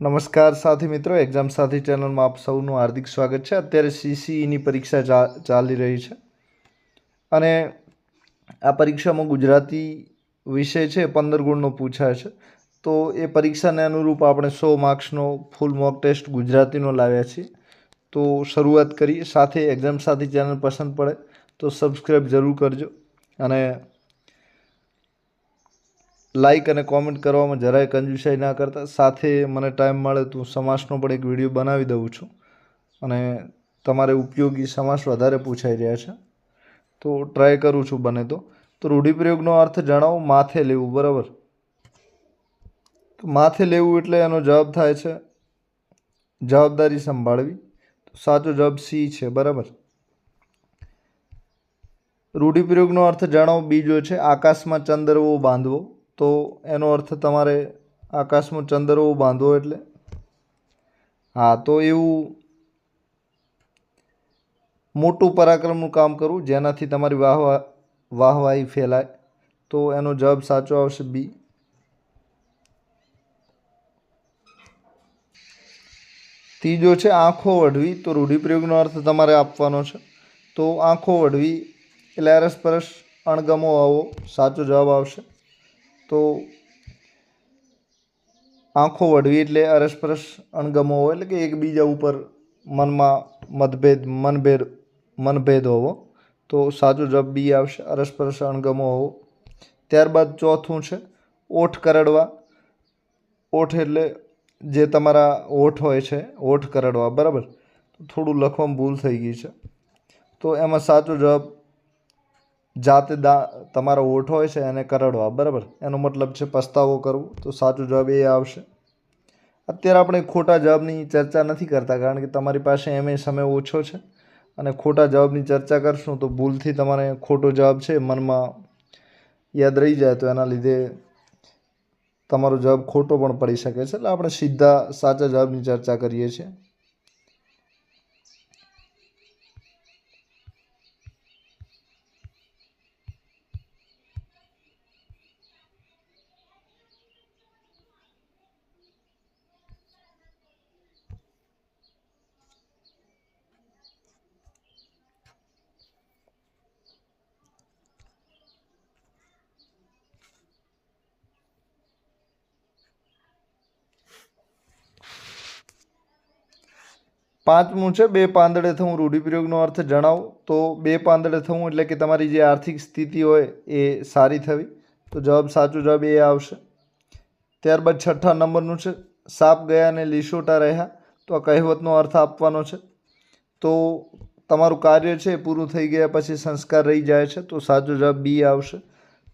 નમસ્કાર સાથી મિત્રો એક્ઝામ સાથી ચેનલમાં આપ સૌનું હાર્દિક સ્વાગત છે. અત્યારે સીસીઈની પરીક્ષા ચા, ચાલી રહી છે અને આ પરીક્ષામાં ગુજરાતી વિષય છે, પંદર ગુણનો પૂછાય છે. તો એ પરીક્ષાને અનુરૂપ આપણે સો માર્ક્સનો ફૂલ મોક ટેસ્ટ ગુજરાતીનો લાવ્યા છીએ. તો શરૂઆત કરીએ. સાથે એક્ઝામ સાથી ચેનલ પસંદ પડે તો સબસ્ક્રાઈબ જરૂર કરજો અને લાઈક અને કોમેન્ટ કરવામાં જરાય કંજુસાઈ ના કરતા. સાથે મને ટાઈમ મળે તો સમાસનો પણ એક વીડિયો બનાવી દઉં છું. અને તમારે ઉપયોગી સમાસ વધારે પૂછાઈ રહ્યા છે. તો ટ્રાય કરું છું બને તો. તો રૂઢિપ્રયોગનો અર્થ જણાવો, માથે લેવું, બરાબર? તો માથે લેવું એટલે એનો જવાબ થાય છે, જવાબદારી સંભાળવી. તો સાચો જવાબ સી છે, બરાબર? રૂઢિપ્રયોગનો અર્થ જણાવો, બીજો છે, આકાશમાં ચંદ્રવો બાંધવો. તો એનો અર્થ તમારે આકાશમાં ચંદ્રવો બાંધવો એટલે? હા, તો એવું મોટું પરાક્રમનું કામ કરવું, જેનાથી તમારી વાહવા વાહવાહી ફેલાય. તો એનો જવાબ સાચો આવશે બી. ત્રીજો છે, આંખો વઢવી. તો રૂઢિપ્રયોગનો અર્થ તમારે આપવાનો છે. તો આંખો વઢવી, એટલે અરસપરસ અણગમો આવો સાચો જવાબ આવશે. તો આંખો વઢવી એટલે અરસપરસ અણગમો હોય એટલે કે એકબીજા ઉપર મનમાં મતભેદ, મનભેદ મનભેદ હોવો, તો સાચો જવાબ બી આવશે, અરસપરસ અણગમો હોવો. ત્યારબાદ ચોથું છે, ઓઠ કરડવા. ઓઠ એટલે જે તમારા ઓઠ હોય છે, ઓઠ કરડવા, બરાબર? થોડું લખવામાં ભૂલ થઈ ગઈ છે. તો એમાં સાચો જવાબ જાતે દા તમારો ઓઠ હોય છે એને કરડવા, બરાબર? એનો મતલબ છે પસ્તાવો કરવો, તો સાચો જવાબ એ આવશે. અત્યારે આપણે ખોટા જવાબની ચર્ચા નથી કરતા, કારણ કે તમારી પાસે એમ સમય ઓછો છે. અને ખોટા જવાબની ચર્ચા કરશું તો ભૂલથી તમારે ખોટો જવાબ છે મનમાં યાદ રહી જાય, તો એના લીધે તમારો જવાબ ખોટો પણ પડી શકે છે. એટલે આપણે સીધા સાચા જવાબની ચર્ચા કરીએ છીએ. પાંચમું છે, બે પાંદડે થવું રૂઢિપ્રયોગનો અર્થ જણાવો. તો બે પાંદડે થવું એટલે કે તમારી જે આર્થિક સ્થિતિ હોય એ સારી થવી. તો જવાબ સાચો જવાબ એ આવશે. ત્યારબાદ છઠ્ઠા નંબરનું છે, સાપ ગયા અને લીસોટા રહ્યા. તો આ કહેવતનો અર્થ આપવાનો છે. તો તમારું કાર્ય છે પૂરું થઈ ગયા પછી સંસ્કાર રહી જાય છે. તો સાચો જવાબ બી આવશે.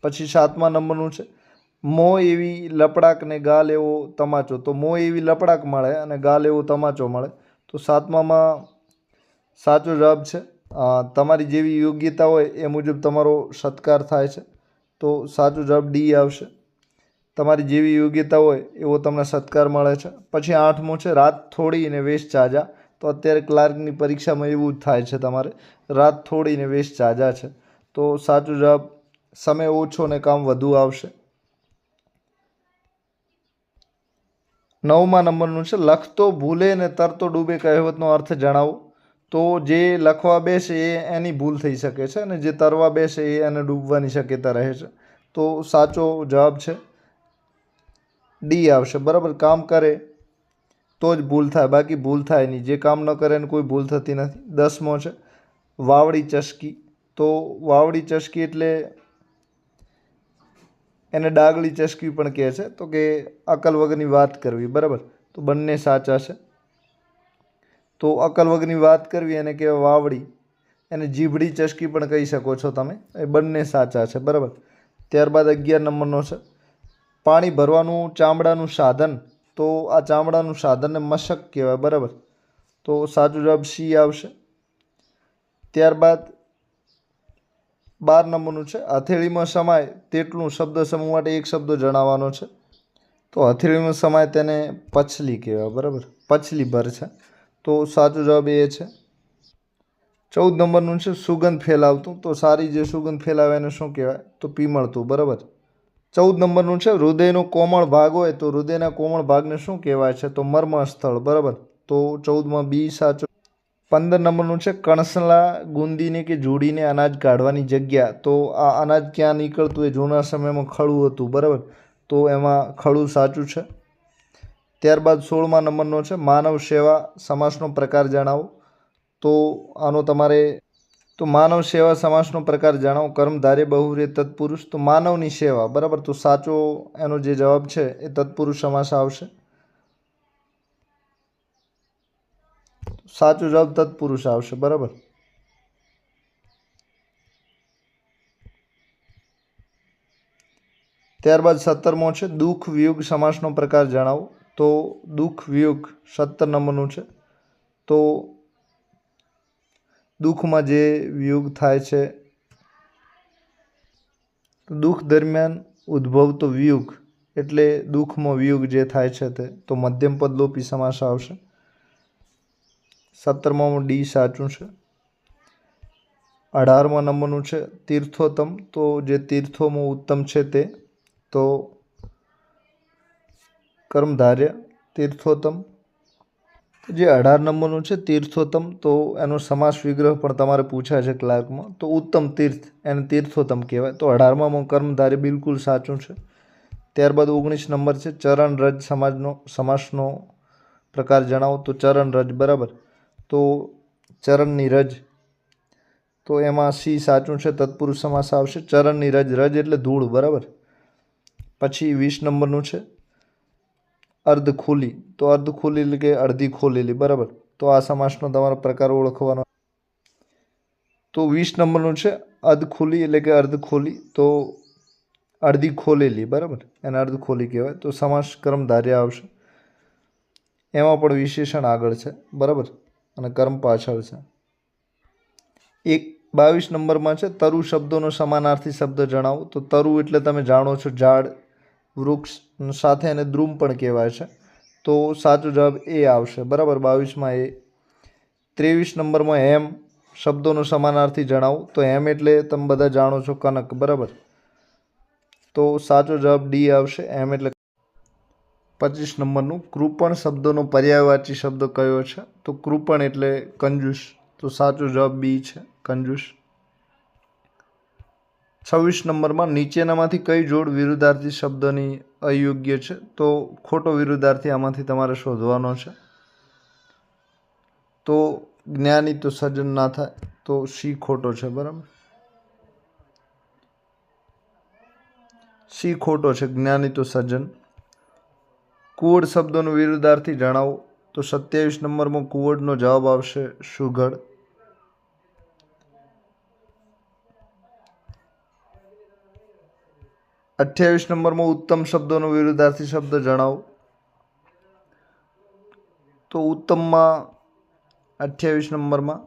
પછી સાતમા નંબરનું છે, મોં એવી લપડાક ને ગાલ એવો તમાચો. તો મોં એવી લપડાક મળે અને ગાલ એવો તમાચો મળે. તો સાતમામાં સાચો જવાબ છે. તમારી જેવી યોગ્યતા હોય એ મુજબ તમારો સત્કાર થાય છે. તો સાચો જવાબ ડી આવશે. તમારી જેવી યોગ્યતા હોય એવો તમને સત્કાર મળે છે. પછી આઠમું છે, રાત થોડી અને વેશ ચાજા તો અત્યારે ક્લાર્કની પરીક્ષામાં એવું જ થાય છે તમારે. રાત થોડી વેસ્ટ ચાજા છે. તો સાચો જવાબ, સમય ઓછો ને કામ વધુ આવશે. નવમા નંબરનું છે, લખતો ભૂલે ને તરતો ડૂબે કહેવતનો અર્થ જણાવો. તો જે લખવા બેસે એ એની ભૂલ થઈ શકે છે અને જે તરવા બેસે એ એને ડૂબવાની શક્યતા રહે છે. તો સાચો જવાબ છે ડી આવશે. બરાબર, કામ કરે તો જ ભૂલ થાય. બાકી ભૂલ થાય નહીં. જે કામ ન કરે એને કોઈ ભૂલ થતી નથી. દસમો છે, વાવડી ચસકી. તો વાવડી ચસકી એટલે એને ડાગલી ચસકી પણ કહે છે. તો કે અકલ વગરની વાત કરવી, બરાબર? તો બંને સાચા છે. તો અકલ વગરની વાત કરવી, એને કહેવાય વાવડી. એને જીભડી ચસકી પણ કહી શકો છો તમે. એ બંને સાચા છે, બરાબર? ત્યારબાદ અગિયાર નંબરનો છે. પાણી ભરવાનું ચામડાનું સાધન. તો આ ચામડાનું સાધનને મશક કહેવાય, બરાબર? તો સાચો જવાબ સી આવશે. ત્યારબાદ બાર નંબરનું છે. હથેળીમાં સમાય તેટલું શબ્દ સમૂહ માટે એક શબ્દ જણાવવાનો છે. તો હથેળીમાં સમાય તેને પછલી કહેવાય, બરાબર? પછલી ભર છે. તો સાચો જવાબ એ છે. ચૌદ નંબરનું છે, સુગંધ ફેલાવતું. તો સારી જે સુગંધ ફેલાવે એને શું કહેવાય? તો પીમળતું, બરાબર? ચૌદ નંબરનું છે, હૃદયનો કોમળ ભાગ હોય તો હૃદયના કોમળ ભાગને શું કહેવાય છે? તો મર્મ સ્થળ બરાબર? તો ચૌદમાં બી સાચો પંદર નંબરનું છે, કણસલા ગુંદીને કે જોડીને અનાજ કાઢવાની જગ્યા. તો આ અનાજ ક્યાં નીકળતું એ જૂના સમયમાં ખડું હતું, બરાબર? તો એમાં ખડું સાચું છે. ત્યારબાદ સોળમા નંબરનો છે, માનવ સેવા સમાસનો પ્રકાર જણાવો. તો આનો તમારે, તો માનવ સેવા સમાસનો પ્રકાર જણાવો. કર્મધારે બહુરે તત્પુરુષ. તો માનવની સેવા, બરાબર? તો સાચો એનો જે જવાબ છે, એ તત્પુરુષ સમાસ આવશે. સાચો જવાબ તત્પુરુષ આવશે, બરાબર? ત્યારબાદ સત્તરમો છે, દુઃખ, વિયુગ, સમાસનો પ્રકાર જણાવો. તો દુઃખ, વિયુગ સત્તર નંબરનું છે. તો દુઃખમાં જે વિયુગ થાય છે દુઃખ દરમિયાન ઉદ્ભવતો વિયુગ, એટલે દુઃખમાં વિયુગ જે થાય છે તે, તો મધ્યમ પદ લોપી સમાસ આવશે. સત્તરમાં ડી સાચું છે. અઢારમા નંબરનું છે તીર્થોત્તમ. તો જે તીર્થોમાં ઉત્તમ છે તે, તો કર્મધાર્ય તીર્થોત્તમ. જે અઢાર નંબરનું છે તીર્થોત્તમ, તો એનો સમાસ વિગ્રહ પણ તમારે પૂછાય છે ક્લાર્કમાં. તો ઉત્તમ તીર્થ એને તીર્થોત્તમ કહેવાય. તો અઢારમાં કર્મધાર્ય બિલકુલ સાચું છે. ત્યારબાદ ઓગણીસ નંબર છે ચરણ રજ સમાજનો, સમાસનો પ્રકાર જણાવો. તો ચરણ રજ બરાબર. તો ચરણની રજ તો એમાં સી સાચું છે, તત્પુરુષ સમાસ આવશે. ચરણની રજ રજ એટલે ધૂળ, બરાબર? પછી વીસ નંબરનું છે અર્ધ ખુલી તો અર્ધ ખુલી એટલે કે અડધી ખોલેલી બરાબર? તો આ સમાસનો તમારો પ્રકાર ઓળખવાનો. તો વીસ નંબરનું છે અર્ધ ખુલી એટલે કે અર્ધ ખોલી તો અડધી ખોલેલી બરાબર? એને અર્ધ ખોલી કહેવાય. તો સમાસ કર્મધાર્ય આવશે. એમાં પણ વિશેષણ આગળ છે, બરાબર? અને કર્મ પાછળ છે. એક બાવીસ નંબરમાં છે, તરુ શબ્દોનો સમાનાર્થી શબ્દ જણાવો. તો તરુ એટલે તમે જાણો છો, ઝાડ, વૃક્ષ સાથે એને દ્રુમ પણ કહેવાય છે. તો સાચો જવાબ એ આવશે. બરાબર, બાવીસમાં એ. ત્રેવીસ નંબરમાં હેમ શબ્દોનો સમાનાર્થી જણાવો. તો હેમ એટલે તમે બધા જાણો છો, કનક. બરાબર? તો સાચો જવાબ ડી આવશે. એમ એટલે પચીસ નંબરનું કૃપણ શબ્દોનો પર્યાયવાચી શબ્દ કયો છે? તો કૃપણ એટલે કંજૂસ. તો સાચો જવાબ બી છે કંજૂસ. છવ્વીસ નંબરમાં નીચેનામાંથી કઈ જોડ વિરુદ્ધાર્થી શબ્દની અયોગ્ય છે? તો ખોટો વિરુદ્ધાર્થી આમાંથી તમારે શોધવાનો છે. તો જ્ઞાની તો સજ્જન ના થાય. તો સી ખોટો છે, બરાબર? સી ખોટો છે, જ્ઞાની તો સજ્જન. કુવડ શબ્દોનો વિરુદ્ધાર્થી જણાવો તો સત્યાવીસ નંબરમાં કુવડનો જવાબ આવશે સુઘડ. અઠ્યાવીસ નંબરમાં ઉત્તમ શબ્દોનો વિરુદ્ધાર્થી શબ્દ જણાવો. તો ઉત્તમમાં અઠ્યાવીસ નંબરમાં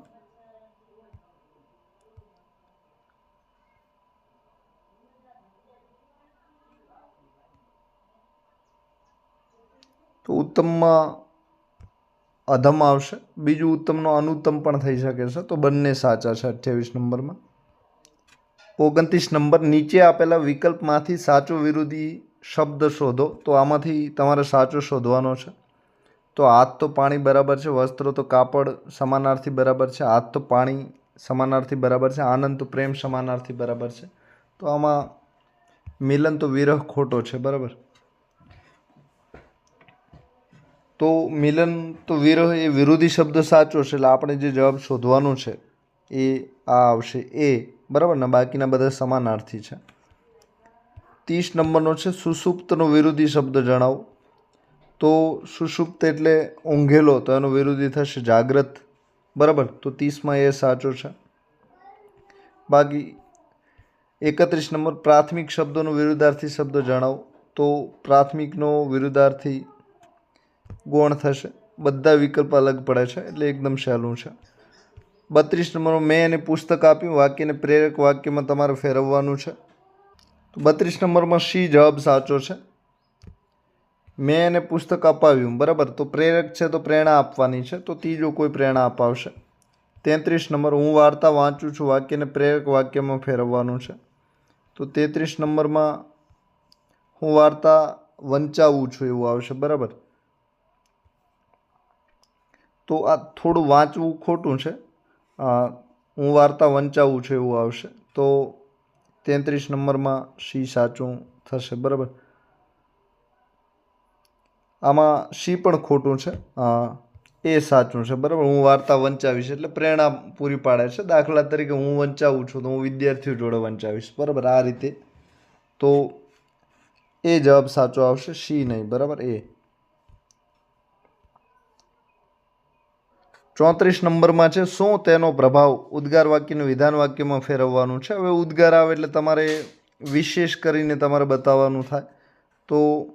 તો ઉત્તમમાં અધમ આવશે. બીજું ઉત્તમનો અનુત્તમ પણ થઈ શકે છે. તો બંને સાચા છે અઠ્યાવીસ નંબરમાં. ઓગણત્રીસ નંબર નીચે આપેલા વિકલ્પમાંથી સાચો વિરોધી શબ્દ શોધો. તો આમાંથી તમારે સાચો શોધવાનો છે. તો હાથ તો પાણી બરાબર છે. વસ્ત્રો તો કાપડ સમાનાર્થી બરાબર છે. હાથ તો પાણી સમાનાર્થી બરાબર છે. આનંદ તો પ્રેમ સમાનાર્થી બરાબર છે. તો આમાં મિલન તો વિરહ ખોટો છે. બરાબર? તો મિલન તો વિરહ એ વિરોધી શબ્દ સાચો છે, એટલે આપણે જે જવાબ શોધવાનો છે એ આ આવશે. એ, બરાબર ને? બાકીના બધા સમાનાર્થી છે. ત્રીસ નંબરનો છે, સુસુપ્તનો વિરોધી શબ્દ જણાવો. તો સુષુપ્ત એટલે ઊંઘેલો, તો એનો વિરોધી થશે જાગ્રત. બરાબર? તો ત્રીસમાં એ સાચો છે. બાકી એકત્રીસ નંબર પ્રાથમિક શબ્દોનો વિરુદ્ધાર્થી શબ્દ જણાવો. તો પ્રાથમિકનો વિરુદ્ધાર્થી ગૌણ થશે. બધા વિકલ્પ અલગ પડે છે, એટલે એકદમ સહેલું છે. બત્રીસ નંબરમાં મેં એને પુસ્તક આપ્યું, વાક્યને પ્રેરક વાક્યમાં તમારે ફેરવવાનું છે. તો બત્રીસ નંબરમાં સી જવાબ સાચો છે? મેં એને પુસ્તક અપાવ્યું, બરાબર? તો પ્રેરક છે તો પ્રેરણા આપવાની છે, તો ત્રીજો કોઈ પ્રેરણા અપાવશે. તેત્રીસ નંબર, હું વાર્તા વાંચું છું, વાક્યને પ્રેરક વાક્યમાં ફેરવવાનું છે. તો તેત્રીસ નંબરમાં હું વાર્તા વંચાવું છું એવું આવશે, બરાબર? તો આ થોડું વાંચવું ખોટું છે. હું વાર્તા વંચાવું છું એવું આવશે. તો તેત્રીસ નંબરમાં સી સાચું થશે, બરાબર? આમાં સી પણ ખોટું છે. એ સાચું છે, બરાબર? હું વાર્તા વંચાવીશ એટલે પ્રેરણા પૂરી પાડે છે. દાખલા તરીકે હું વંચાવું છું તો હું વિદ્યાર્થીઓ જોડે વંચાવીશ, બરાબર? આ રીતે. તો એ જવાબ સાચો આવશે, સી નહીં, બરાબર? એ. ચોત્રીસ નંબરમાં છે. શું તેનો પ્રભાવ ઉદ્ગાર વાક્યને વિધાન વાક્યમાં ફેરવવાનું છે? હવે ઉદ્ગાર આવે એટલે તમારે વિશેષ કરીને તમારે બતાવવાનું થાય. તો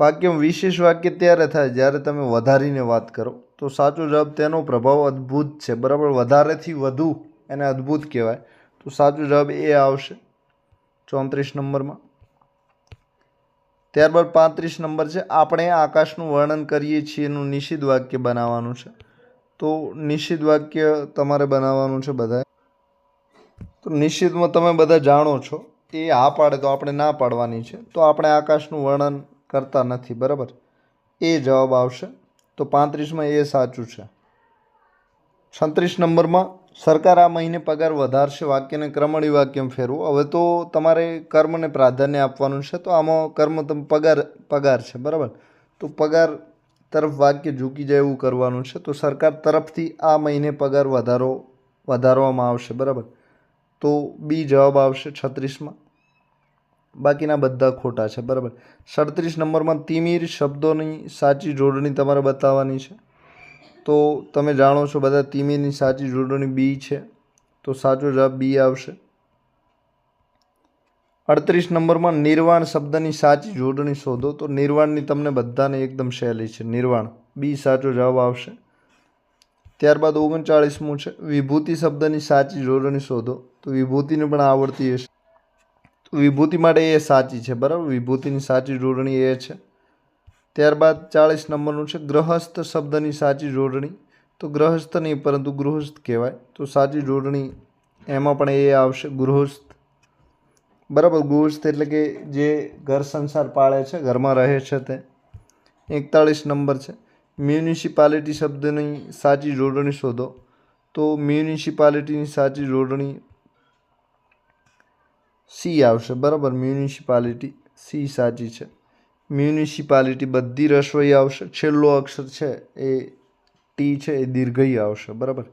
વાક્ય વિશેષ વાક્ય ત્યારે થાય જ્યારે તમે વધારીને વાત કરો. તો સાચો જવાબ તેનો પ્રભાવ અદ્ભુત છે. બરાબર, વધારેથી વધુ એને અદ્ભુત કહેવાય. તો સાચો જવાબ એ આવશે ચોત્રીસ નંબરમાં. ત્યારબાદ પાંત્રીસ નંબર છે, આપણે આકાશનું વર્ણન કરીએ છીએ, એનું નિષિદ્ધ વાક્ય બનાવવાનું છે. તો નિષિદ્ધ વાક્ય તમારે બનાવવાનું છે બધાએ. તો નિષિદ્ધમાં તમે બધા જાણો છો, એ હા પાડે તો આપણે ના પાડવાની છે. તો આપણે આકાશનું વર્ણન કરતા નથી, બરાબર? એ જવાબ આવશે. તો પાંત્રીસમાં એ સાચું છે. છત્રીસ નંબરમાં સરકાર આ મહિને પગાર વધારશે વાક્યને ક્રમણી વાક્યમ ફેરવું. હવે તો તમારે કર્મને પ્રાધાન્ય આપવાનું છે, તો આમાં કર્મ તમે પગાર પગાર છે, બરાબર? તો પગાર તરફ વાક્ય ઝૂકી જાય એવું કરવાનું છે, તો સરકાર તરફથી આ મહિને પગાર વધારો, વધારવામાં આવશે, બરાબર? તો બી જવાબ આવશે છત્રીસમાં. બાકીના બધા ખોટા છે, બરાબર? સડત્રીસ નંબરમાં તિમિર શબ્દોની સાચી જોડણી તમારે બતાવવાની છે. તો તમે જાણો છો બધા તિમિરની સાચી જોડણી બી છે. તો સાચો જવાબ બી આવશે. અડત્રીસ નંબરમાં નિર્વાણ શબ્દની સાચી જોડણી શોધો. તો નિર્વાણની તમને બધાને એકદમ સહેલી છે. નિર્વાણ. બી સાચો જવાબ આવશે. ત્યારબાદ ઓગણચાળીસમું છે. વિભૂતિ શબ્દની સાચી જોડણી શોધો. તો વિભૂતિને પણ આવડતી હશે. તો વિભૂતિ માટે એ સાચી છે. બરાબર? વિભૂતિની સાચી જોડણી એ છે. ત્યારબાદ ચાળીસ નંબરનું છે ગ્રહસ્થ શબ્દની સાચી જોડણી. તો ગ્રહસ્થ નહીં, પરંતુ ગૃહસ્થ કહેવાય. તો સાચી જોડણી એમાં પણ એ આવશે, ગૃહસ્થ. બરાબર, ગૃહસ્થ એટલે કે જે ઘર સંસાર પાળે છે, ઘરમાં રહે છે તે. એકતાળીસ નંબર છે. મ્યુનિસિપાલિટી શબ્દની સાચી જોડણી શોધો. તો મ્યુનિસિપાલિટીની સાચી જોડણી સી આવશે. બરાબર, મ્યુનિસિપાલિટી સી સાચી છે. મ્યુનિસિપાલિટી બધી રસોઈ આવશે. છેલ્લો અક્ષર છે એ ટી છે, એ દીર્ઘઈ આવશે. બરાબર?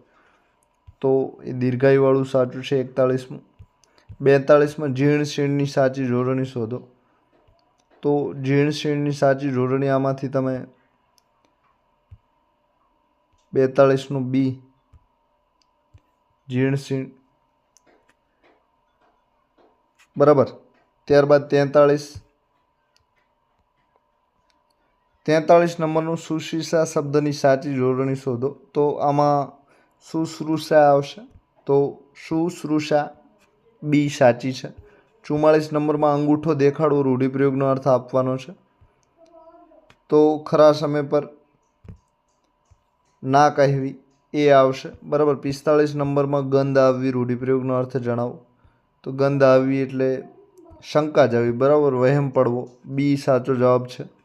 તો એ દીર્ઘાઈવાળું સાચું છે એકતાળીસમું. બેતાળીસમાં જીર્ણ શીર્ણની સાચી જોડણી શોધો. તો જીર્ણ શીર્ણની સાચી જોડણી આમાંથી તમે બેતાળીસનું બી જીર્ણ શીર્ણ બરાબર? ત્યારબાદ તેતાળીસ તેતાળીસ નંબરનું સુશ્રીષા શબ્દની સાચી જોડણી શોધો. તો આમાં સુશ્રુષા આવશે. તો સુશ્રુષા બી સાચી છે. ચુમ્માળીસ નંબરમાં અંગૂઠો દેખાડવો રૂઢિપ્રયોગનો અર્થ આપવાનો છે. તો ખરા સમય પર ના કહેવી એ આવશે. બરાબર, પિસ્તાળીસ નંબરમાં ગંધ આવવી રૂઢિપ્રયોગનો અર્થ જણાવો. તો ગંધ આવવી એટલે શંકા જવી બરાબર, વહેમ પડવો. બી સાચો જવાબ છે.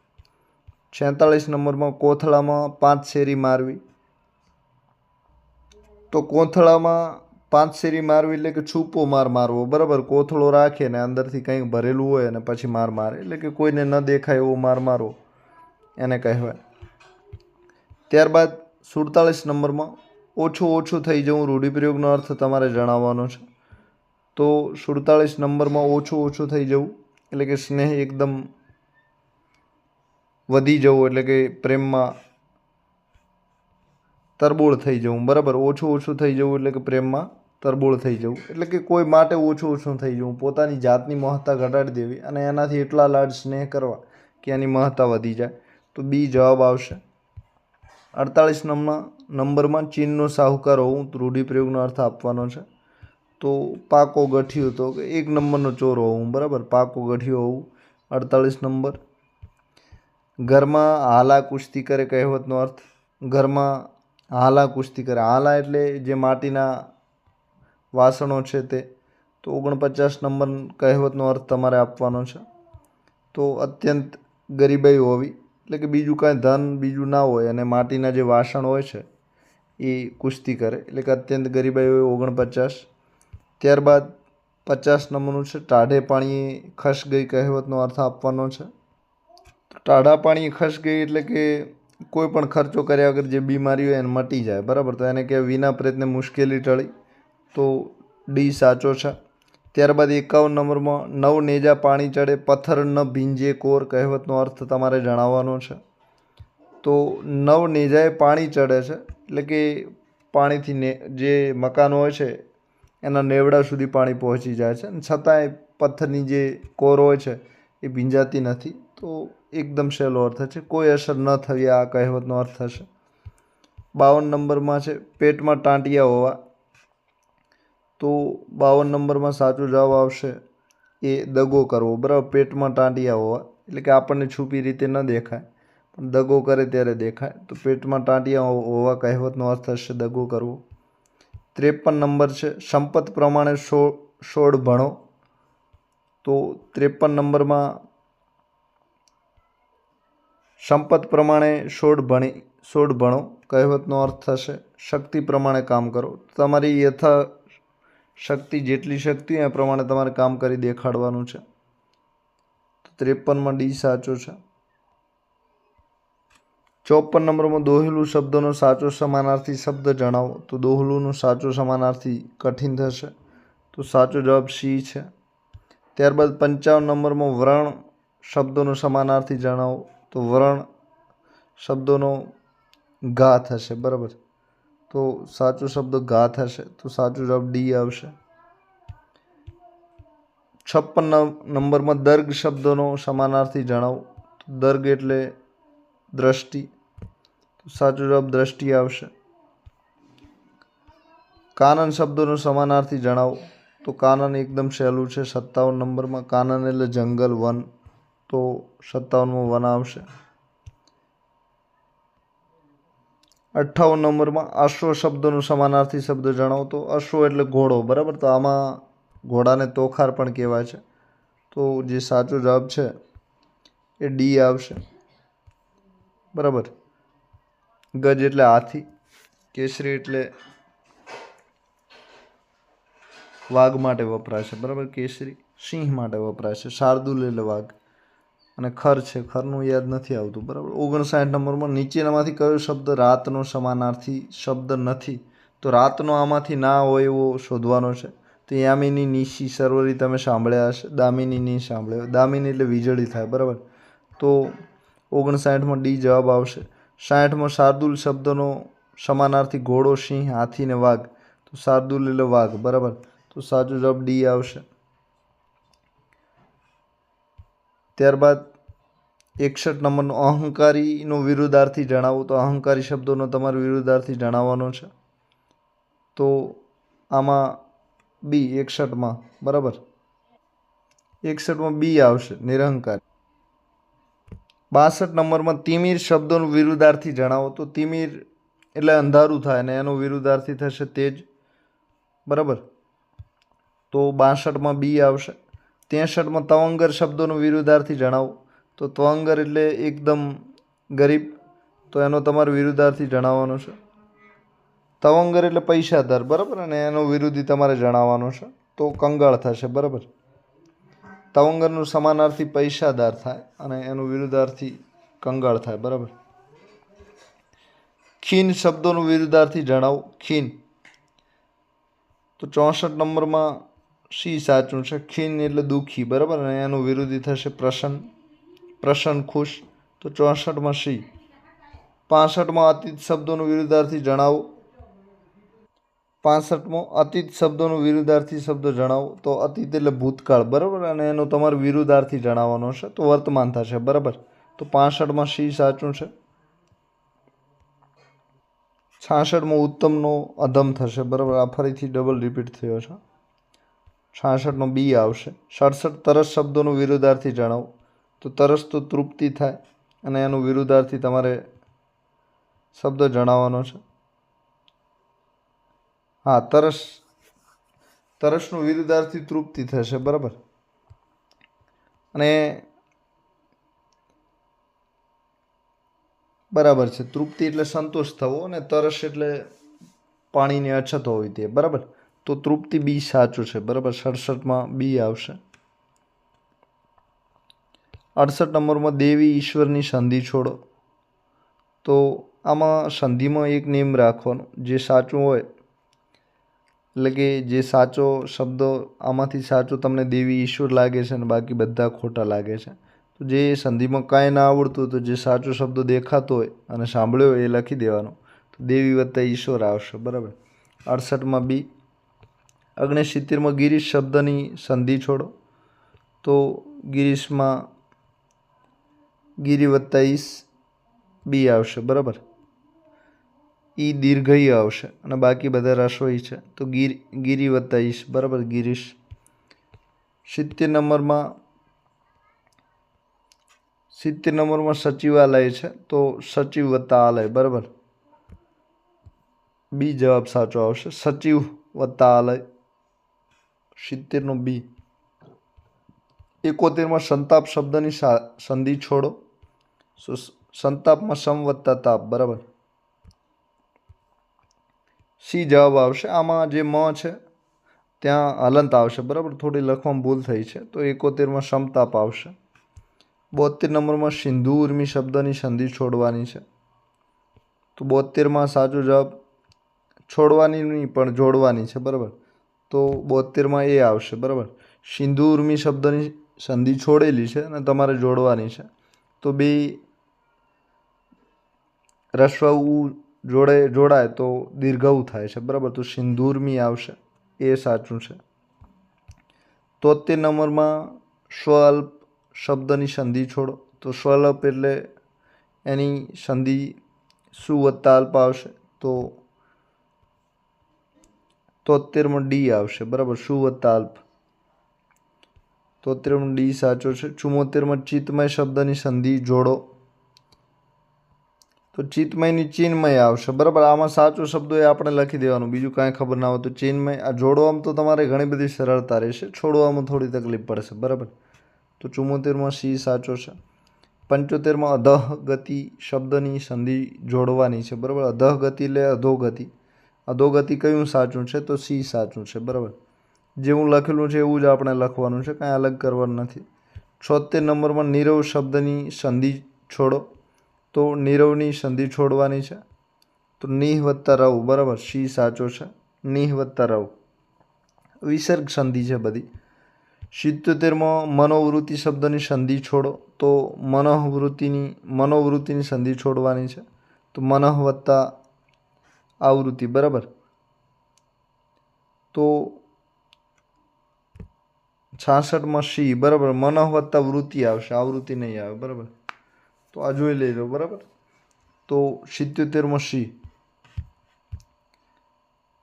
છેતાળીસ નંબરમાં કોથળામાં પાંચ શેરી મારવી. તો કોથળામાં પાંચ શેરી મારવી એટલે કે છૂપો માર મારવો, બરાબર? કોથળો રાખે ને અંદરથી કંઈક ભરેલું હોય અને પછી માર મારે. એટલે કે કોઈને ન દેખાય એવો માર મારવો, એને કહેવાય. ત્યારબાદ સુડતાલીસ નંબરમાં ઓછું ઓછું થઈ જવું રૂઢિપ્રયોગનો અર્થ તમારે જણાવવાનો છે. તો સુડતાલીસ નંબરમાં ઓછું ઓછું થઈ જવું એટલે કે સ્નેહ એકદમ વધી જવું એટલે કે પ્રેમમાં તરબોળ થઈ જવું. બરાબર? ઓછું ઓછું થઈ જવું એટલે કે પ્રેમમાં તરબોળ થઈ જવું. એટલે કે કોઈ માટે ઓછું ઓછું થઈ જવું. પોતાની જાતની મહત્તા ઘટાડી દેવી અને એનાથી એટલા લાડ સ્નેહ કરવા કે એની મહત્તા વધી જાય. તો બી જવાબ આવશે. અડતાળીસ નંબરના નંબરમાં ચીનનો સાહુકાર હોવું રૂઢિપ્રયોગનો અર્થ આપવાનો છે. તો પાકો ગઠિયો તો એક નંબરનો ચોર હોવું. બરાબર? પાકો ગઠિયો હોવું અડતાળીસ નંબર. ઘરમાં હાલા કુસ્તી કરે કહેવતનો અર્થ? ઘરમાં હાલા કુસ્તી કરે. હાલા એટલે જે માટીના વાસણો છે તે. તો ઓગણપચાસ નંબર કહેવતનો અર્થ તમારે આપવાનો છે. તો અત્યંત ગરીબાઈ હોવી, એટલે કે બીજું કાંઈ ધન બીજું ના હોય અને માટીના જે વાસણ હોય છે, એ કુસ્તી કરે. એટલે કે અત્યંત ગરીબાઈ હોય ઓગણપચાસ. ત્યારબાદ પચાસ નંબરનું છે, ટાઢે પાણીએ ખસ ગઈ કહેવતનો અર્થ આપવાનો છે. ટાઢા પાણી ખસ ગઈ એટલે કે કોઈ પણ ખર્ચો કર્યા વગર જે બીમારી હોય એને મટી જાય, બરાબર? તો એને કહેવાય વિના પ્રયત્ને મુશ્કેલી ટળી, તો ડી સાચો છે. ત્યારબાદ એકાવન નંબરમાં, નવ નેજા પાણી ચડે, પથ્થર ન ભીંજે કોર કહેવતનો અર્થ તમારે જણાવવાનો છે. તો નવ નેજાએ પાણી ચડે છે, એટલે કે પાણીથી ને, જે મકાનો હોય છે, એના નેવડા સુધી પાણી પહોંચી જાય છે. અને છતાંય પથ્થરની જે કોર હોય છે, એ ભીંજાતી નથી. તો એકદમ સહેલો અર્થ છે. કોઈ અસર ન થવી, આ કહેવતનો અર્થ થશે બાવન નંબરમાં છે, પેટમાં ટાંટિયા હોવા. તો બાવન નંબરમાં સાચો જવાબ આવશે, એ દગો કરવો. બરાબર, પેટમાં ટાંટિયા હોવા. એટલે કે આપણને છુપી રીતે ન દેખાય, પણ દગો કરે ત્યારે દેખાય. તો પેટમાં ટાંટિયા હોવા કહેવતનો અર્થ હશે દગો કરવો. ત્રેપન નંબર છે, સંપત પ્રમાણે સો, સોળ ભણો. તો ત્રેપન નંબરમાં સંપત પ્રમાણે સોળ ભણી સોળ ભણો કહેવતનો અર્થ થશે, શક્તિ પ્રમાણે કામ કરો. તમારી યથા શક્તિ જેટલી શક્તિ એ પ્રમાણે તમારે કામ કરી દેખાડવાનું છે. તો ત્રેપનમાં ડી સાચો છે. ચોપન નંબરમાં દોહેલું શબ્દનો સાચો સમાનાર્થી શબ્દ જણાવો. તો દોહલુંનો સાચો સમાનાર્થી કઠિન થશે. તો સાચો જવાબ સી છે. ત્યારબાદ પંચાવન નંબરમાં વ્રણ શબ્દોનો સમાનાર્થી જણાવો. તો વરણ શબ્દોનો ઘા થશે બરાબર? તો સાચો શબ્દ ઘા થશે તો સાચો જવાબ ડી આવશે. છપ્પન નંબરમાં દર્ગ શબ્દોનો સમાનાર્થી જણાવો. તો દર્ગ એટલે દ્રષ્ટિ. તો સાચો જવાબ દ્રષ્ટિ આવશે. કાનન શબ્દોનો સમાનાર્થી જણાવો. તો કાનન એકદમ સહેલું છે, સત્તાવન નંબરમાં કાનન એટલે જંગલ વન. તો સત્તાવનમાં વન આવશે. અઠ્ઠાવન નંબરમાં અશ્વ શબ્દનો સમાનાર્થી શબ્દ જણાવો તો અશ્વ એટલે ઘોડો, બરાબર? તો આમાં ઘોડાને તોખાર પણ કહેવાય છે. તો જે સાચો જવાબ છે એ ડી આવશે. બરાબર? ગજ એટલે હાથી, કેસરી એટલે વાઘ માટે વપરાય છે. બરાબર? કેસરી સિંહ માટે વપરાય છે. શાર્દુલ એટલે વાઘ. અને ખર છે, ખરનું યાદ નથી આવતું, બરાબર? ઓગણસાઠ નંબરમાં નીચેનામાંથી કયો શબ્દ રાતનો સમાનાર્થી શબ્દ નથી? તો રાતનો આમાંથી ના હોય એવો શોધવાનો છે. તો યામિની નિશી સર્વરી તમે સાંભળ્યા હશે. દામિની નહીં સાંભળ્યા. દામિની એટલે વીજળી થાય, બરાબર? તો ઓગણસાઠમાં ડી જવાબ આવશે. સાઠમાં શાર્દુલ શબ્દનો સમાનાર્થી ઘોડો, સિંહ હાથી ને વાઘ. તો શાર્દુલ એટલે વાઘ, બરાબર? તો સાચો જવાબ ડી આવશે. ત્યારબાદ એકસઠ નંબરનો અહંકારીનો વિરુદ્ધાર્થી જણાવો. તો અહંકારી શબ્દોનો તમારે વિરુદ્ધાર્થી જણાવવાનો છે. તો આમાં બી એકસઠમાં, બરાબર? એકસઠમાં બી આવશે, નિરહંકાર. બાસઠ નંબરમાં તિમિર શબ્દોનું વિરુદ્ધાર્થી જણાવો. તો તિમિર એટલે અંધારું થાય અને એનો વિરુદ્ધાર્થી થશે તેજ. બરાબર? તો બાસઠમાં બી આવશે. ત્રેસઠમાં તવંગર શબ્દોનું વિરુદ્ધાર્થી જણાવો. તો તવંગર એટલે એકદમ ગરીબ, તો એનો તમારે વિરુદ્ધાર્થી જણાવવાનો છે. તવંગર એટલે પૈસાદાર બરાબર? અને એનો વિરુદ્ધી તમારે જણાવવાનો છે. તો કંગાળ થશે, બરાબર? તવંગરનું સમાનાર્થી પૈસાદાર થાય અને એનું વિરુદ્ધાર્થી કંગાળ થાય, બરાબર? ખીન શબ્દોનું વિરુદ્ધાર્થી જણાવો, ખીન. તો ચોસઠ નંબરમાં સી સાચું છે? ખીન એટલે દુઃખી, બરાબર? અને એનું વિરોધી થશે પ્રસન્ન. પ્રસન્ન ખુશ. તો ચોસઠમાં સી પાસઠમાં અતીત શબ્દોનું વિરુદ્ધાર્થી જણાવો. પાસઠમો અતીત શબ્દોનું વિરુદ્ધાર્થી શબ્દ જણાવો. તો અતીત એટલે ભૂતકાળ, બરાબર? અને એનો તમારે વિરુદ્ધાર્થી જણાવવાનો છે. તો વર્તમાન થશે, બરાબર? તો પાસઠમાં સી સાચું છે? છાસઠમાં ઉત્તમનો અધમ થશે, બરાબર? આ ફરીથી ડબલ રિપીટ થયો છે. છાસઠનું બી આવશે. સડસઠ તરસ શબ્દોનું વિરુદ્ધાર્થી જણાવો. તો તરસ તો તૃપ્તિ થાય અને એનું વિરુદ્ધાર્થી તમારે શબ્દ જણાવવાનો છે. હા, તરસ, તરસનું વિરુદ્ધાર્થી તૃપ્તિ થશે, બરાબર? અને બરાબર છે. તૃપ્તિ એટલે સંતોષ થવો અને તરસ એટલે પાણીની અછત હોવી તે, બરાબર? તો તૃપ્તિ બી સાચું છે. બરાબર? સડસઠમાં બી આવશે. અડસઠ નંબરમાં દેવી ઈશ્વરની સંધિ છોડો. તો આમાં સંધિમાં એક નિયમ રાખવાનો. જે સાચું હોય, એટલે કે જે સાચો શબ્દ આમાંથી સાચો તમને દેવી ઈશ્વર લાગે છે અને બાકી બધા ખોટા લાગે છે. તો જે સંધિમાં કાંઈ ના આવડતું તો જે સાચો શબ્દ દેખાતો હોય અને સાંભળ્યો હોય એ લખી દેવાનો. તો દેવી વત્તા ઈશ્વર આવશે. બરાબર? અડસઠમાં બી ઓગણસિત્તેરમાં ગિરીશ શબ્દની સંધિ છોડો. તો ગિરીશમાં ગિરી વત્તા ઈસ બી આવશે, બરાબર? ઈ દીર્ઘઈ આવશે અને બાકી બધા રસોઈ છે. તો ગીર ગિરી વત્તા ઈશ બરાબર, ગિરીશ. સિત્તેર નંબરમાં સિત્તેર નંબરમાં સચિવાલય છે, તો સચિવ વત્તા આલય બરાબર? બી જવાબ સાચો આવશે સચિવ વત્તા આલય સિત્તેરનો બી. એકોતેરમાં સંતાપ શબ્દની સંધિ છોડો. સો સંતાપમાં સમ વત્તા તાપ, બરાબર? સી જવાબ આવશે. આમાં જે મ છે, ત્યાં હલંત આવશે, બરાબર? થોડી લખવામાં ભૂલ થઈ છે. તો એકોતેરમાં સમતાપ આવશે. બોતેર નંબરમાં સિંધુ ઉર્મી શબ્દની સંધિ છોડવાની છે. તો બોતેરમાં સાચો જવાબ છોડવાની નહીં, પણ જોડવાની છે, બરાબર? તો બોતેરમાં એ આવશે, બરાબર? સિંધુ ઉર્મી શબ્દની સંધિ છોડેલી છે અને તમારે જોડવાની છે. તો બે રસ્વ ઉ જોડે, જોડાય તો દીર્ઘઉ થાય છે, બરાબર? તો સિંધુર્મી આવશે, એ સાચું છે. તોતેર નંબરમાં સ્વઅલ્પ શબ્દની સંધિ છોડો. તો સ્વલ્પ એટલે એની સંધિ સુ વત્તા અલ્પ આવશે. તો તોતેરમાં ડી આવશે, બરાબર? સુ વત્તા અલ્પ તોતેરમાં ડી સાચો છે. ચુમ્મોતેરમાં ચિત્તમય શબ્દની સંધિ જોડો. તો ચિત્તમયની ચિન્મય આવશે, બરાબર? આમાં સાચો શબ્દ એ આપણે લખી દેવાનું. બીજું કાંઈ ખબર ના હોય તો ચિન્મય. આ જોડવામાં તો તમારે ઘણી બધી સરળતા રહેશે. છોડવામાં થોડી તકલીફ પડશે, બરાબર? તો ચુમ્મોતેરમાં સી સાચો છે. પંચોતેરમાં અધઃ ગતિ શબ્દની સંધિ જોડવાની છે, બરાબર? અધઃ ગતિ એટલે અધોગતિ. અધોગતિ કયું સાચું છે તો સી સાચું છે, બરાબર? જેવું લખેલું છે એવું જ આપણે લખવાનું છે, કાંઈ અલગ કરવાનું નથી. છોતેર નંબરમાં નીરવ શબ્દની સંધિ છોડો. તો નીરવની સંધિ છોડવાની છે. તો નિહ વત્તા રવ, બરાબર? સી સાચો છે. નિહ વત્તા રવ. વિસર્ગ સંધિ છે બધી. સિત્તોતેરમાં મનોવૃત્તિ શબ્દની સંધિ છોડો. તો મનોવૃત્તિની મનોવૃત્તિની સંધિ છોડવાની છે. તો મનઃ વત્તા આવૃત્તિ, બરાબર? તો છાસઠમાં સી બરાબર? મનઃ વત્તા વૃત્તિ આવશે, આવૃત્તિ નહીં આવે, બરાબર? તો આ જોઈ લઈ લો, બરાબર? તો સિત્યોતેરમાં સી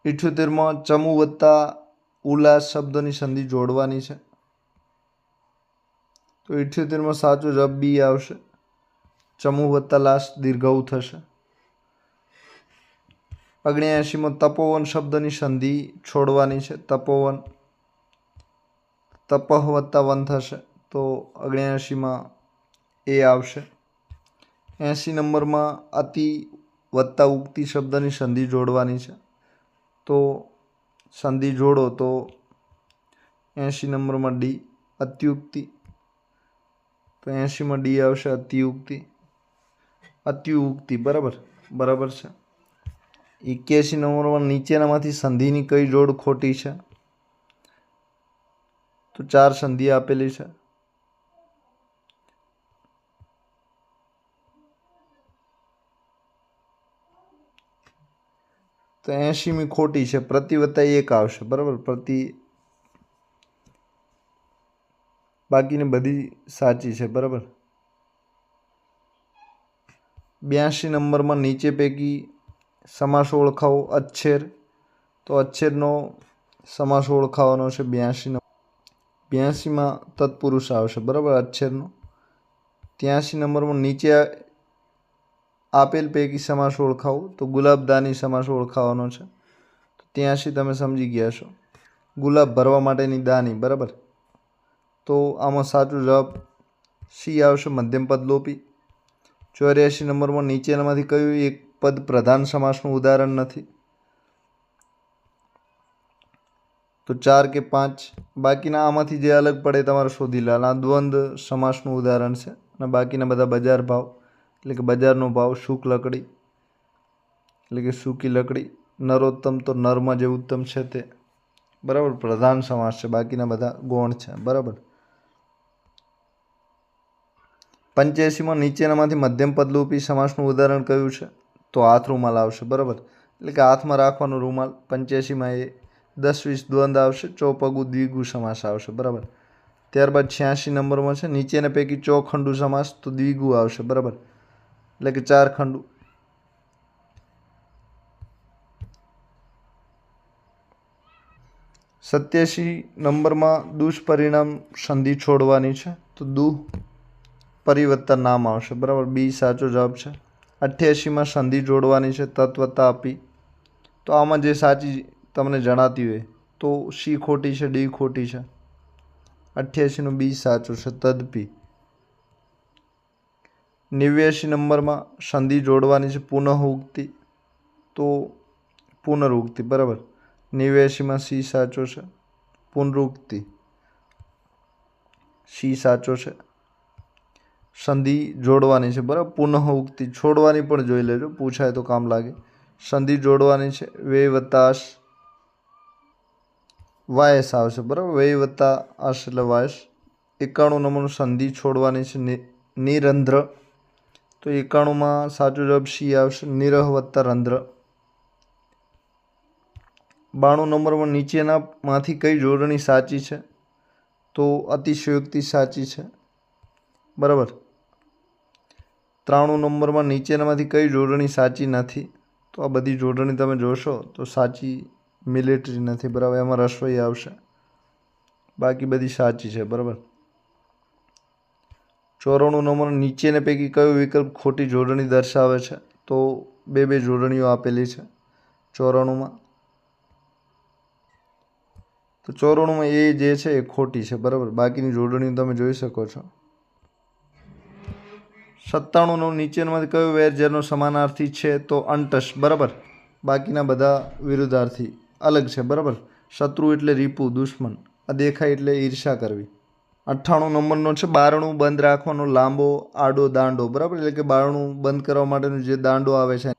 ઇઠ્યોતેરમાં ચમુ વત્તા ઉલ્લાસ શબ્દની સંધિ જોડવાની છે. તો ઇઠ્યોતેરમાં સાચો જવાબ બી આવશે. ચમુ વત્તા લાસ દીર્ઘઉ થશે. ઓગણ્યાએંશીમાં તપોવન શબ્દની સંધિ છોડવાની છે. તપોવન તપહ વત્તા વન થશે તો ઓગણ્યાએંશીમાં એ આવશે. એંશી નંબરમાં અતિ વત્તા ઉક્તિ શબ્દની સંધિ જોડવાની છે. તો સંધિ જોડો તો એંશી નંબરમાં ડી અત્યુક્તિ. તો એંશીમાં ડી આવશે અતિયુક્તિ અત્યુક્તિ બરાબર? બરાબર છે. એક્યાસી નંબરમાં નીચેનામાંથી સંધિની કઈ જોડ ખોટી છે? તો ચાર સંધિ આપેલી છે. તો એંશીમી ખોટી છે, પ્રતિ વત્તા એક આવશે, બરાબર? પ્રતિ બાકીની બધી સાચી છે, બરાબર? બ્યાસી નંબરમાં નીચે પૈકી સમાસ ઓળખાવો અચ્છેર. તો અચ્છેરનો સમાસ ઓળખાવાનો છે બ્યાસીનો બ્યાસીમાં તત્પુરુષ આવશે, બરાબર? અચ્છેરનો. ત્યાંસી નંબરમાં નીચે આપેલ પૈકી સમાસ ઓળખાવો તો ગુલાબદાની સમાસ ઓળખાવાનો છે. તો ત્યાંસી તમે સમજી ગયા છો. ગુલાબ ભરવા માટેની દાની, બરાબર? તો આમાં સાચો જવાબ સી આવશે મધ્યમ પદ લોપી. ચોર્યાસી નંબરમાં નીચેનામાંથી કયું એક પદ પ્રધાન સમાસનું ઉદાહરણ નથી. તો ચાર કે પાંચ, બાકીના આમાંથી જે અલગ પડે તમારે શોધી લેવાના દ્વંદ્વ સમાસનું ઉદાહરણ છે અને બાકીના બધા બજાર ભાવ, એટલે કે બજારનો ભાવ શુક લકડી, એટલે કે સૂકી લકડી, નરોત્તમ તો નરમાં જે ઉત્તમ છે તે. બરાબર? પ્રધાન સમાસ છે, બાકીના બધા ગૌણ છે. બરાબર? પંચ્યાસીમાં નીચેનામાંથી મધ્યમ પદલોપી સમાસનું ઉદાહરણ કયું છે? તો હાથ રૂમાલ આવશે, બરાબર? એટલે કે હાથમાં રાખવાનો રૂમાલ પંચ્યાસીમાં એ દસ વીસ દ્વંદ આવશે ચોપગુ દ્વિગુ સમાસ આવશે, બરાબર? ત્યારબાદ છ્યાસી નંબરમાં છે નીચેના પૈકી ચોખંડુ સમાસ, તો દ્વિગુ આવશે, બરાબર? એટલે કે ચાર ખંડુ. સત્યાસી નંબરમાં દુષ્પરિણામ સંધિ છોડવાની છે, તો દુ પરિવર્તન નામ આવશે, બરાબર? બી સાચો જવાબ છે. અઠ્યાસીમાં સંધિ જોડવાની છે તત્વતા આપી. તો આમાં જે સાચી તમને જણાતી હોય, તો સી ખોટી છે, ડી ખોટી છે. અઠ્યાસીનું બી સાચું છે તદપી નેવ્યાસી નંબરમાં સંધિ જોડવાની છે પુનઃ ઉક્તિ તો પુનરુક્તિ, બરાબર. નેવ્યાસીમાં સી સાચો છે, પુનરુક્તિ. સી સાચો છે. સંધિ જોડવાની છે, બરાબર? પુનઃ ઉક્તિ છોડવાની પણ જોઈ લેજો, પૂછાય તો કામ લાગે. સંધિ જોડવાની છે વે વત્તા વાયસ આવશે બરાબર? વે વત્તા એટલે વાયસ. એકાણું નંબરનું સંધિ છોડવાની છે નિરંધ્ર. તો એકાણુંમાં સાચો જવાબ સી આવશે નિરહ વત્તા રંધ્ર. બાણું નંબરમાં નીચેનામાંથી કઈ જોડણી સાચી છે? તો અતિશયોક્તિ સાચી છે, બરાબર? ત્રાણું નંબરમાં નીચેનામાંથી કઈ જોડણી સાચી નથી? તો આ બધી જોડણી તમે જોશો તો સાચી મિલિટરી નથી, બરાબર? એમાં રસોઈ આવશે. બાકી બધી સાચી છે, બરાબર? ચોરાણું નંબર નીચેને પૈકી કયો વિકલ્પ ખોટી જોડણી દર્શાવે છે? તો બે બે જોડણીઓ આપેલી છે ચોરાણુંમાં. તો ચોરાણુંમાં એ જે છે એ ખોટી છે, બરાબર? બાકીની જોડણીઓ તમે જોઈ શકો છો. સત્તાણુંનો નીચેનામાંથી કયો વેર જેનો સમાનાર્થી છે તો અંટસ બરાબર? બાકીના બધા વિરુદ્ધાર્થી અલગ છે, બરાબર? શત્રુ એટલે રીપુ, દુશ્મન. આ દેખાય એટલે ઈર્ષા કરવી. અઠ્ઠાણું નંબરનો છે, બારણું બંધ રાખવાનો લાંબો આડો દાંડો, બરાબર? એટલે કે બારણું બંધ કરવા માટેનો જે દાંડો આવે છે.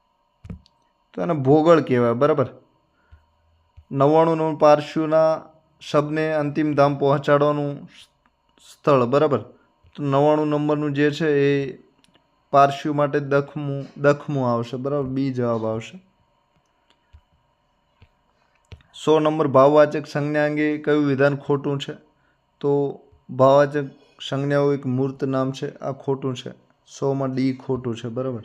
તો એને ભોગળ કહેવાય, બરાબર? નવ્વાણું નંબર પારસ્યુના શબને અંતિમ ધામ પહોંચાડવાનું સ્થળ, બરાબર? તો નવ્વાણું નંબરનું જે છે એ પારસ્યુ માટે દખમું દખમું આવશે, બરાબર? બી જવાબ આવશે. સો નંબર ભાવવાચક સંજ્ઞા અંગે કયું વિધાન ખોટું છે? તો ભાવવાચક સંજ્ઞાઓ એક મૂર્ત નામ છે, આ ખોટું છે. સોમાં ડી ખોટું છે, બરાબર?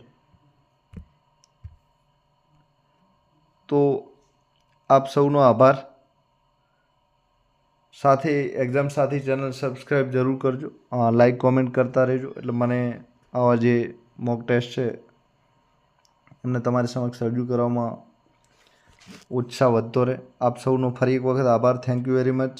તો આપ સૌનો આભાર. સાથે એક્ઝામ સાથી ચેનલ સબસ્ક્રાઈબ જરૂર કરજો. લાઈક કોમેન્ટ કરતા રહેજો. એટલે મને આવા જે મોક ટેસ્ટ છે, એમને તમારી સમક્ષ રજૂ કરવામાં ઉત્સાહ વધતો રહે. આપ સૌનો ફરી એક વખત આભાર. Thank you very much